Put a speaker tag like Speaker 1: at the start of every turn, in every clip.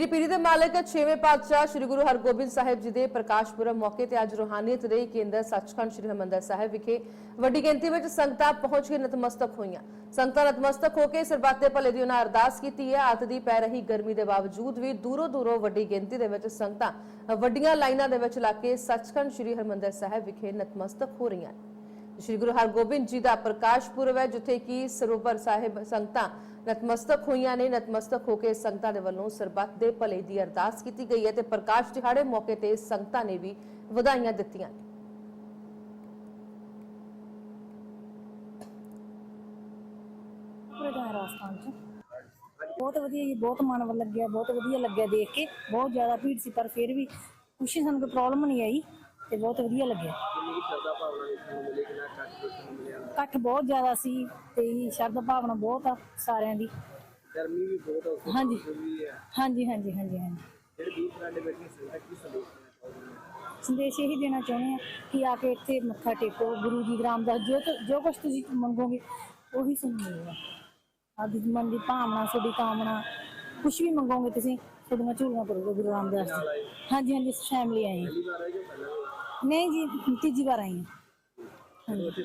Speaker 1: ਮੀਰੀ ਪੀਰੀ ਦੇ ਮਾਲਕ 6ਵੇਂ ਪਾਤਸ਼ਾਹ ਸ੍ਰੀ ਗੁਰੂ ਹਰਗੋਬਿੰਦ ਸਾਹਿਬ ਜੀ ਦੇ ਪ੍ਰਕਾਸ਼ ਪੁਰਬ ਮੌਕੇ ਤੇ ਅੱਜ ਰੂਹਾਨੀਅਤ ਦੇ ਕੇਂਦਰ ਸੱਚਖੰਡ ਸ੍ਰੀ ਹਰਿਮੰਦਰ ਸਾਹਿਬ ਵਿਖੇ ਵੱਡੀ ਗਿਣਤੀ ਵਿੱਚ ਸੰਗਤਾਂ ਪਹੁੰਚ ਕੇ ਨਤਮਸਤਕ ਹੋਈਆਂ। ਸੰਗਤਾਂ ਨਤਮਸਤਕ ਹੋ ਕੇ ਸਰਬੱਤ ਦੇ ਭਲੇ ਦੀ ਉਹਨਾਂ ਅਰਦਾਸ ਕੀਤੀ ਹੈ। ਅੱਤ ਦੀ ਪੈ ਰਹੀ ਗਰਮੀ ਦੇ ਬਾਵਜੂਦ ਵੀ ਦੂਰੋਂ ਦੂਰੋਂ ਵੱਡੀ ਗਿਣਤੀ ਦੇ ਵਿੱਚ ਸੰਗਤਾਂ ਵੱਡੀਆਂ ਲਾਈਨਾਂ ਦੇ ਵਿੱਚ ਲੱਗ ਕੇ ਸੱਚਖੰਡ ਸ੍ਰੀ ਹਰਿਮੰਦਰ ਸਾਹਿਬ ਵਿਖੇ ਨਤਮਸਤਕ ਹੋ ਰਹੀਆਂ ਨੇ। ਸ਼੍ਰੀ ਗੁਰੂ ਹਰਗੋਬਿੰਦ ਜੀ ਦਾ ਪ੍ਰਕਾਸ਼ ਪੁਰਬ ਹੈ, ਜਿੱਥੇ ਕਿ ਸਰੋਵਰ ਸਾਹਿਬ ਸੰਗਤਾਂ ਨਤਮਸਤਕ ਹੋਈਆਂ ਨੇ। ਨਤਮਸਤਕ ਹੋ ਕੇ ਸੰਗਤਾਂ ਦੇ ਵੱਲੋਂ ਸਰਬੱਤ ਦੇ ਭਲੇ ਦੀ ਅਰਦਾਸ ਕੀਤੀ ਗਈ ਹੈ ਤੇ ਪ੍ਰਕਾਸ਼ ਦਿਹਾੜੇ ਮੌਕੇ ਤੇ ਸੰਗਤਾਂ ਨੇ ਵੀ ਵਧਾਈਆਂ ਦਿੱਤੀਆਂ
Speaker 2: ਪ੍ਰਧਾਨ ਰਾਜਸਥਾਨ ਚ ਬਹੁਤ ਵਧੀਆ ਜੀ, ਬਹੁਤ ਮਨ ਵੱਲ ਲੱਗਿਆ, ਬਹੁਤ ਵਧੀਆ ਲੱਗਿਆ ਦੇਖ ਕੇ। ਬਹੁਤ ਜ਼ਿਆਦਾ ਭੀੜ ਸੀ, ਪਰ ਫਿਰ ਵੀ ਕੁਛ ਸਾਨੂੰ ਕੋਈ ਪ੍ਰੋਬਲਮ ਨਹੀਂ ਆਈ। ਤੇ ਬਹੁਤ ਵਧੀਆ ਲੱਗਿਆ। ਇਕੱਠ ਬਹੁਤ ਜ਼ਿਆਦਾ ਸੀ ਤੇ ਸ਼ਰਧਾ ਭਾਵਨਾ ਬਹੁਤ ਆ ਸਾਰਿਆਂ ਦੀ।
Speaker 3: ਗਰਮੀ ਵੀ ਬਹੁਤ ਆ
Speaker 2: ਹਾਂਜੀ।
Speaker 3: ਵੀ ਹੈ
Speaker 2: ਹਾਂਜੀ ਹਾਂਜੀ ਹਾਂਜੀ ਹਾਂਜੀ।
Speaker 3: ਜਿਹੜੇ ਦੂਰ ਦਰਾਡੇ ਬੈਠੇ ਸੰਗਤਾਂ ਕੀ ਸੰਦੇਸ਼ ਦੇਣਾ ਚਾਹੁੰਦੇ ਨੇ
Speaker 2: ਸੰਦੇਸ਼ ਇਹੀ ਦੇਣਾ ਚਾਹੁੰਦੇ ਆ ਕਿ ਆ ਕੇ ਇੱਥੇ ਮੱਥਾ ਟੇਕੋ ਗੁਰੂ ਜੀ ਗ੍ਰਾਮ ਦਾ ਜੋ ਤੁ- ਜੋ ਕੁਛ ਤੁਸੀਂ ਮੰਗੋਗੇ ਉਹੀ ਤੁਹਾਨੂੰ ਮਿਲੇਗਾ ਆਪਦੀ ਮਨ ਦੀ ਭਾਵਨਾ ਤੁਹਾਡੀ ਕਾਮਨਾ ਕੁਛ ਵੀ ਮੰਗੋਗੇ ਤੁਸੀਂ ਤੁਹਾਡੀਆਂ ਝੂਲੀਆਂ ਕਰੋਗੇ ਗੁਰੂ ਰਾਮਦਾਸ ਜੀ। ਹਾਂਜੀ ਹਾਂਜੀ ਫੈਮਿਲੀ ਆਈ ਹੈ।
Speaker 3: ਪਹਿਲੀ ਵਾਰ ਆਏ ਜੋ ਪਹਿਲਾਂ?
Speaker 2: ਨਹੀਂ ਜੀ ਤੀਜੀ ਵਾਰ ਆਈ ਹਾਂ। ਹਾਂਜੀ।
Speaker 3: ਉੱਥੇ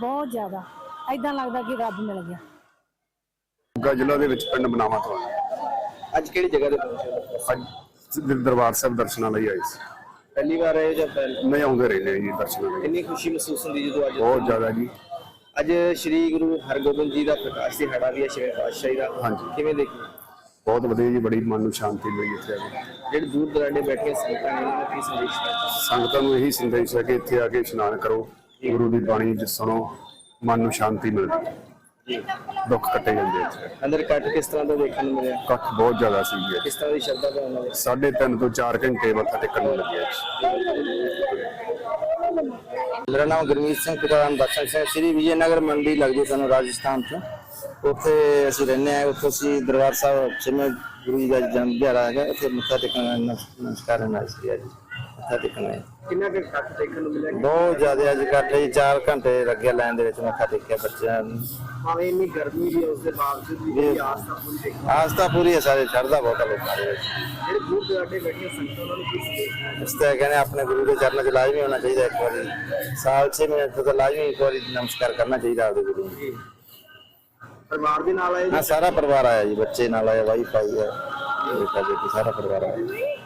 Speaker 3: ਬਹੁਤ
Speaker 2: ਜ਼ਿਆਦਾ। ਐਦਾਂ ਲੱਗਦਾ ਕਿ ਰੱਬ ਮਿਲ ਗਿਆ।
Speaker 4: ਮੋਗਾ ਜ਼ਿਲ੍ਹਾ ਦੇ ਵਿੱਚ ਪਿੰਡ ਬਨਾਵਾ ਤੋਂ ਆਏ ਹਾਂ।
Speaker 3: ਅੱਜ ਕਿਹੜੀ ਜਗ੍ਹਾ ਤੇ ਪਹੁੰਚੇ ਹੋ?
Speaker 4: ਅੱਜ ਦਰਬਾਰ ਸਾਹਿਬ ਦਰਸ਼ਨਾਂ ਲਈ ਆਏ ਸੀ।
Speaker 3: ਪਹਿਲੀ ਵਾਰ ਆਏ ਜਾਂ ਪਹਿਲ?
Speaker 4: ਨਹੀਂ ਆਉਂਦੇ ਰਹਿੰਦੇ ਜੀ ਦਰਸ਼ਨਾਂ ਲਈ।
Speaker 3: ਕਿੰਨੀ ਖੁਸ਼ੀ ਮਹਿਸੂਸ ਹੁੰਦੀ ਜਦੋਂ ਅੱਜ
Speaker 4: ਬਹੁਤ ਜ਼ਿਆਦਾ ਜੀ।
Speaker 3: ਅੱਜ ਸ੍ਰੀ ਗੁਰੂ ਹਰਗੋਬਿੰਦ ਜੀ ਦਾ ਪ੍ਰਕਾਸ਼ ਦਿਹਾੜਾ ਵੀ ਹੈ ਛੇਵੇਂ ਪਾਤਸ਼ਾਹੀ ਦਾ।
Speaker 4: ਹਾਂਜੀ।
Speaker 3: ਕਿਵੇਂ ਦੇਖੀ?
Speaker 4: ਬਹੁਤ ਵਧੀਆ ਜੀ ਬੜੀ ਮਨ ਨੂੰ ਸ਼ਾਂਤੀ ਮਿਲੀ ਇੱਥੇ ਆ ਕੇ।
Speaker 3: ਜਿਹੜੇ ਦੂਰ ਦਰਾਡੇ ਬੈਠੇ ਸੰਗਤਾਂ ਨੇ ਉਹਨਾਂ ਨੂੰ ਕੀ ਸੰਦੇਸ਼ ਦੇਣਾ
Speaker 4: ਸੰਗਤਾਂ ਨੂੰ ਇਹੀ ਸੰਦੇਸ਼ ਹੈ ਕਿ ਇੱਥੇ ਆ ਕੇ ਇਸ਼ਨਾਨ ਕਰੋ ਗੁਰੂ ਦੀ ਬਾਣੀ ਜਿ ਸੁਣੋ ਮਨ ਨੂੰ ਸ਼ਾਂਤੀ ਮਿਲਦੀ ਹੈ।
Speaker 3: ਜੀ
Speaker 4: ਦੁੱਖ ਕੱਟੇ ਜਾਂਦੇ ਇੱਥੇ।
Speaker 3: ਅੰਦਰ ਕੱਟ ਕਿਸ ਤਰ੍ਹਾਂ ਦਾ ਦੇਖਣ ਨੂੰ ਮਿਲਿਆ?
Speaker 4: ਇਕੱਠ ਬਹੁਤ ਜ਼ਿਆਦਾ ਸੀ ਜੀ।
Speaker 3: ਕਿਸ ਤਰ੍ਹਾਂ ਦੀ ਸ਼ਰਧਾ ਭਾਵਨਾ ਵਿੱਚ?
Speaker 4: ਸਾਢੇ ਤਿੰਨ ਤੋਂ 4 ਘੰਟੇ ਮੱਥਾ ਟੇਕਣ ਨੂੰ ਲੱਗਿਆ ਜੀ।
Speaker 5: ਮੇਰਾ ਨਾਮ ਗੁਰਮੀਤ ਸਿੰਘ ਪਿਤਾ ਨਾਮ ਸਿੰਘ ਸ੍ਰੀ ਵਿਜੇ ਨਗਰ ਮੰਡੀ ਲੱਗਦੀ ਸਾਨੂੰ ਰਾਜਸਥਾਨ ਤੋਂ। ਉੱਥੇ ਅਸੀਂ ਰਹਿੰਦੇ ਆ ਉੱਥੇ ਅਸੀਂ ਦਰਬਾਰ ਸਾਹਿਬ ਜਿਵੇਂ ਗੁਰੂ ਜੀ ਦਾ ਜਨਮ ਦਿਹਾੜਾ ਹੈਗਾ ਉੱਥੇ ਮੱਥਾ ਟੇਕਣ ਨਮਸ- ਨਮਸਕਾਰ ਆਏ ਸੀ ਅੱਜ ਮੱਥਾ ਟੇਕਣ ਆਏ।
Speaker 3: ਕਿੰਨਾ ਕੁ ਕੱਟ ਦੇਖਣ ਨੂੰ ਮਿਲਿਆ?
Speaker 5: ਬਹੁਤ ਜ਼ਿਆਦਾ ਅੱਜ ਇਕੱਠੇ 4 ਘੰਟੇ ਲੱਗੇ ਲਾਈਨ ਦੇ ਵਿੱਚ ਮੱਥਾ ਟੇਕਿਆ ਬੱਚਿਆਂ ਨੂੰ।
Speaker 3: ਭਾਵੇਂ ਇੰਨੀ ਗਰਮੀ ਵੀ ਹੈ ਉਸ ਦੇ ਬਾਵਜੂਦ ਵੀ ਆਸਥਾ ਪੂਰੀ ਦੇਖੀ।
Speaker 5: ਆਸਥਾ ਪੂਰੀ ਹੈ ਸਾਰੇ ਚੜ੍ਹਦਾ ਬਹੁਤ ਆ ਲੋਕਾਂ ਦੇ ਵਿੱਚ।
Speaker 3: ਜਿਹੜੇ ਦੂਰ ਦਰਾਡੇ ਬੈਠੇ ਸੰਗਤਾਂ ਉਹਨਾਂ ਨੂੰ ਕੀ ਸੰਦੇਸ਼ ਦੇਣਾ
Speaker 5: ਇਸ ਤਰ੍ਹਾਂ ਕਹਿੰਦੇ ਆਪਣੇ ਗੁਰੂ ਦੇ ਚਰਨਾਂ 'ਚ ਲਾਜ਼ਮੀ ਹੋਣਾ ਚਾਹੀਦਾ ਇੱਕ ਵਾਰੀ। ਸਾਲ 6 ਮਹੀਨੇ ਤੋਂ ਲਾਜ਼ਮੀ ਇੱਕ ਵਾਰੀ ਨਮਸਕਾਰ ਕਰਨਾ ਚਾਹੀਦਾ ਆਪਦੇ ਗੁਰੂ ਨੂੰ।
Speaker 3: ਜੀ। ਪਰਿਵਾਰ ਦੇ ਨਾਲ ਆਏ
Speaker 5: ਹਾਂ, ਸਾਰਾ ਪਰਿਵਾਰ ਆਇਆ ਜੀ, ਬੱਚੇ ਨਾਲ ਆਇਆ ਵਾਈਫ ਆਈ ਹੈ ਬੇਟਾ, ਬੇਟੀ, ਸਾਰਾ ਪਰਿਵਾਰ ਆਇਆ।